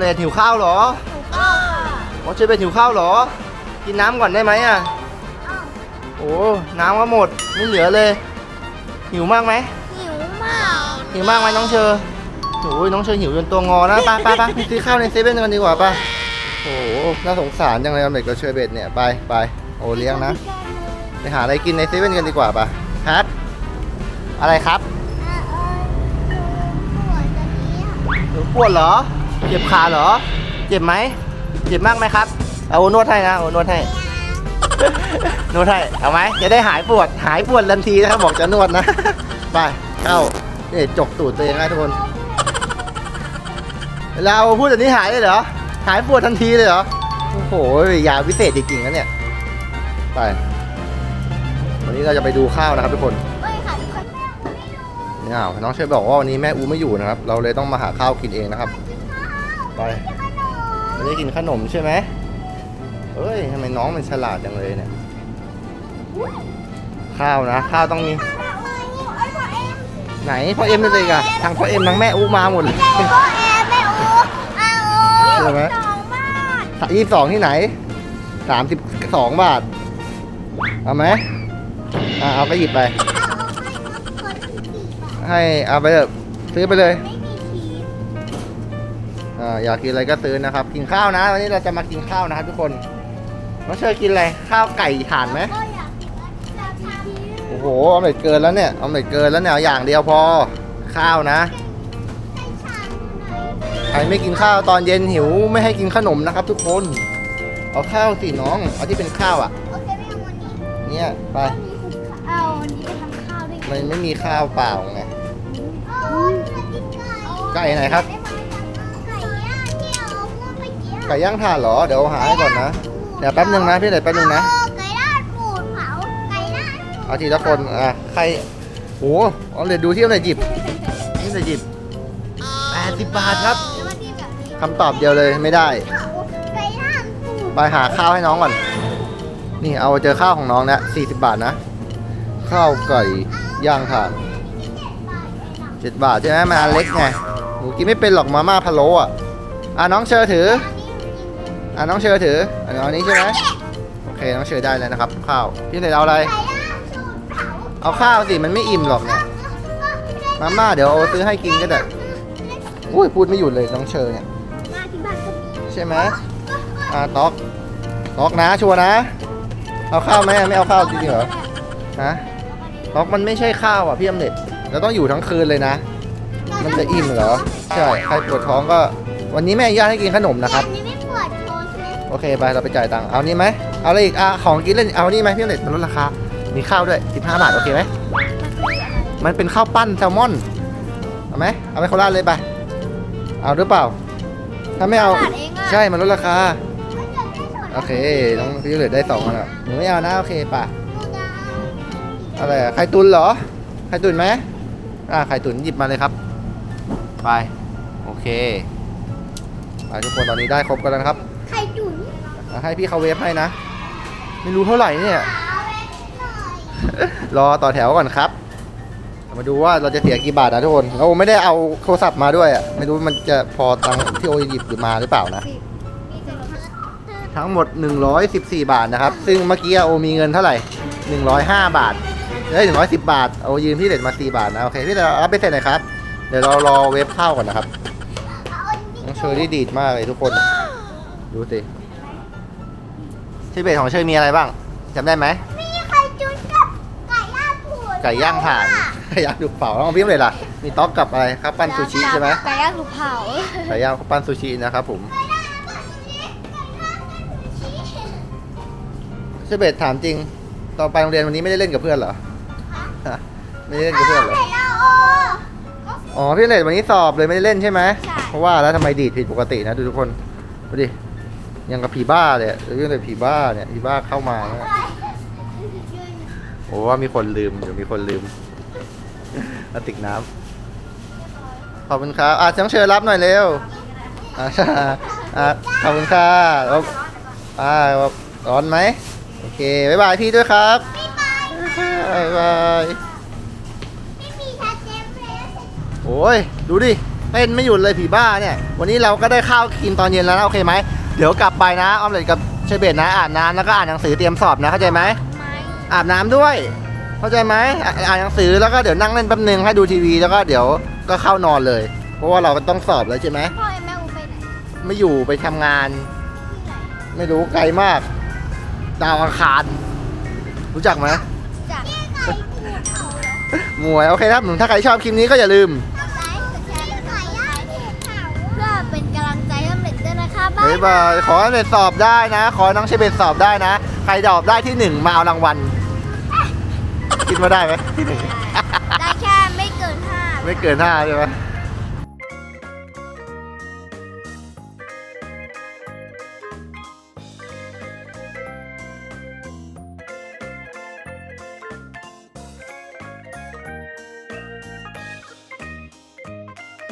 เลดหิวข้าวเหรอถูกต้องค่ะโอ้เชอร์เบตหิวข้าวเหรอ กินน้ำก่อนได้ไหมอะอ้าวโอ้น้ำก็หมดไม่เหลือเลย หิวมากไหมหิวมากหิวมากไหมน้องเชอร์โอ้ยน้องเชอร์หิวจนตัวงอนะไปไปไปไปซื้อข้าวในเซเว่นกันดีกว่าป่ะโอ้โหน่าสงสารจังเลยออมเล็ตกับเชอร์เบตเนี่ยไปไปโอเลี้ยงนะไปหาอะไรกินในเซเว่นกันดีกว่าป่ะครับ อะไรครับอะเอ้ยปวดตอนนี้อะหนูปวดเหรอ เจ็บขาเหรอ เจ็บไหม เจ็บมากไหมครับ เอาโอนวดให้นะโอนวดให้ นวดให้ เอาไหมจะได้หายปวด หายปวดทันทีนะครับบอกจะนวดนะ ไป เข้านี่จกตูดตัวเองนะทุกคน เราพูดแบบนี้หายเลยเหรอ หายปวดทันทีเลยเหรอ โอ้โห ยาวิเศษจริงๆนะเนี่ย ไป วันนี้เราจะไปดูข้าวนะครับทุกคนเอ้ยค่ะทุกคนแม่ไม่รู้นี่อ้าวน้องเชฟบอกว่าวันนี้แม่อูไม่อยู่นะครับ เราเลยต้องมาหาข้าวกินเองนะครับ ไปขนมวันนี้กินขนมใช่ไหมเอ้ยทำไมน้องมันฉลาดจังเลยเนี่ย ข้าวนะ ข้าวต้องมีไอ้พ่อเอ็มไหนพ่อเอ็มเลยอะทางพ่อเอ็มทางแม่อูมาหมดเลยพ่อเอ็มแม่อูอ้าวใช่ไหมสองบาทยี่สิบสองที่ไหนสามสิบสองบาท เอาไหมอะเอาไปหยิบไป ให้เอาไปเถอะซื้อไปเลย อ่าอยากกินอะไรก็ซื้อนะครับ กินข้าวนะ วันนี้เราจะมากินข้าวนะครับทุกคนน้องเชอร์กินอะไร ข้าวไก่ถ่านไหมก็อยากกินว่าจะทำชีสโอ้โหเอาเม็ดเกินแล้วเนี่ยเอาเม็ดเกินแล้วเนี่ยเอาอย่างเดียวพอข้าวนะไอ้ชามไหนใครไม่กินข้าวตอนเย็นหิวไม่ให้กินขนมนะครับ ทุกคนเอาข้าวสิน้องเอาที่เป็นข้าวอะโอเคไม่เอาวันนี้เนี่ยไปวันนี้คือเอาวันนี้ไปทำข้าวด้วยมันไม่มีข้าวเปล่าไงโอ้ยจะกินไก่ไก่ไหนครับ ไปเกี่ยวไก่ย่างถ่านเหรอ เดี๋ยวหาให้ก่อนนะ เดี๋ยวแป๊บนึงนะพี่เดี๋ยวแป๊บนึงนะเออไก่ด้านปูดเผาไก่ด้านปูดเอาทีละคนอะใครโอ้เอาเลยดูที่เอาเลยหยิบนี่เลยหยิบแปดสิบบาทครับแล้วมาที่แบบนี้คำตอบเดียวเลยไม่ได้ เผาไก่ด้านปูดไปหาข้าวให้น้องก่อน นี่เอาเจอข้าวของน้องนะ40บาทนะ ข้าวไก่ย่างถ่านเจ็ดบาทเองนะ7บาทใช่ไหมมันอันเล็กไง หนูกินไม่เป็นหรอกมาม่าพะโล้อะ อะน้องเชอถืออันนี้หนูกินเลย อะน้องเชอถืออันนี้ใช่ไหมโอเคน้องเชอได้เลยนะครับข้าวพี่เนยเอาอะไร เอาข้าวสิมันไม่อิ่มหรอกเนี่ยมาม่าเดี๋ยวเอาซื้อให้กินก็ได้อุ้ยพูดไม่หยุดเลยน้องเชอเนี่ยใช่ไหมอะต๊อกต๊อกนะชัวนะ เอาข้าวไหมไม่เอาข้าวจริงเหรอฮะต๊อกมันไม่ใช่ข้าวอะพี่อมเน็ตเราต้องอยู่ทั้งคืนเลยนะ มันจะอิ่มเหรอใช่ใครปวดท้องก็ วันนี้แม่อนุญาตให้กินขนมนะครับ โอเคไปเราไปจ่ายตังค์เอานี่ไหมเอาอะไรอีกอะของกินเล่นเอานี่ไหมพี่อมเน็ตมันลดราคา มีข้าวด้วย 15 บาทโอเคไหมมันเป็นข้าวปั้นแซลมอนเอาไหมเอาไปโคราชเลยไปเอาหรือเปล่า ถ้าไม่เอาบาทเองอะใช่มันลดราคาไม่เกิดได้ส่วนโอเคน้องพี่เหลือได้สองอันอะหนูไม่เอานะโอเคป่ะหนูจะเอาอะไรอะไข่ตุนเหรอไข่ตุนไหมอ่าไข่ตุนหยิบมาเลยครับ ไป โอเคไปทุกคนตอนนี้ได้ครบกันแล้วนะครับไข่ตุ๋นอะ ให้พี่เขาเวฟให้นะ ไม่รู้เท่าไหร่เนี่ย รอต่อแถวก่อนครับ มาดูว่าเราจะเสียกี่บาทนะทุกคนเราไม่ได้เอาโทรศัพท์มาด้วยอะ ไม่รู้มันจะพอตังค์ที่โอหยิบมาหรือเปล่านะ ทั้งหมด 114 บาทนะครับ ซึ่งเมื่อกี้โอมีเงินเท่าไหร่ 105 บาทได้110บาทโอยืมพี่เด็ดมา4บาทนะ โอเค พี่เด็ดรับไปเสร็จหน่อยครับ เดี๋ยวเรารอเวฟข้าวก่อนนะครับเอาอันนี้น้องเชอรี่ดีดมากเลยทุกคน ดูสิ ที่เบสของเชอร์มีอะไรบ้างจำได้ไหมมีไข่ตุ๋นกับไก่ย่างผูดไก่ย่างถ่านไก่ย่างดูกเผาแล้วของพี่เลยล่ะ มีต๊อกกับอะไรข้าวปั้นซูชิใช่ไหมไก่ย่างถูกเผาไก่ย่างข้าวปั้นซูชินะครับผมเชอร์เบสถามจริง ตอนไปโรงเรียนวันนี้ไม่ได้เล่นกับเพื่อนเหรอฮะไม่ได้เล่นกับเพื่อนเหรอไก่ย่างโออ๋อพี่เลดวันนี้สอบเลยไม่ได้เล่นใช่ไหมใช่เพราะว่าแล้วทำไมดีดผิดปกตินะดูทุกคนดูดิ ยังกับผีบ้าเลยอะเรื่องเลยผีบ้าเนี่ยผีบ้าเข้ามาเนี่ยโอ้ว่ามีคนลืมเดี๋ยวมีคนลืมกระติกน้ำขอบคุณครับอะจังเชิญรับหน่อยเร็วอะอะขอบคุณค่ะแล้วอ่าร้อนไหมโอเคบ๊ายบายพี่ด้วยครับบ๊ายบายโอ้ยดูดิเต้นไม่หยุดเลยผีบ้าเนี่ย วันนี้เราก็ได้ข้าวกินตอนเย็นแล้วโอเคไหม เดี๋ยวกลับไปนะออมเล็ตกับเชเบตนะอ่านน้ำแล้วก็อ่านหนังสือเตรียมสอบนะเข้าใจไหมไม่อาบน้ำด้วย เข้าใจไหมอะอ่านหนังสือแล้วก็เดี๋ยวนั่งเล่นแป๊บนึงให้ดูทีวีแล้วก็เดี๋ยวก็เข้านอนเลย เพราะว่าเราก็ต้องสอบแล้วใช่ไหมพ่อไอ้แม่อูไปไหนไม่อยู่ไปทำงานที่ไหนไม่รู้ไกลมาก ดาวอังคารรู้จักไหม จากที่ไหนภูเขาเหรอมวยโอเคครับถ้าใครชอบคลิปนี้ก็อย่าลืม บ๊าบ๊ายยบาย ขอให้เป็นสอบได้นะ ขอให้น้องเชเบตสอบได้นะ ใครสอบได้ที่หนึ่งมาเอารางวัล คิดว่าได้ไหมที่หนึ่งได้แค่ไม่เกินห้า ไม่เกินห้าใช่ไหมใ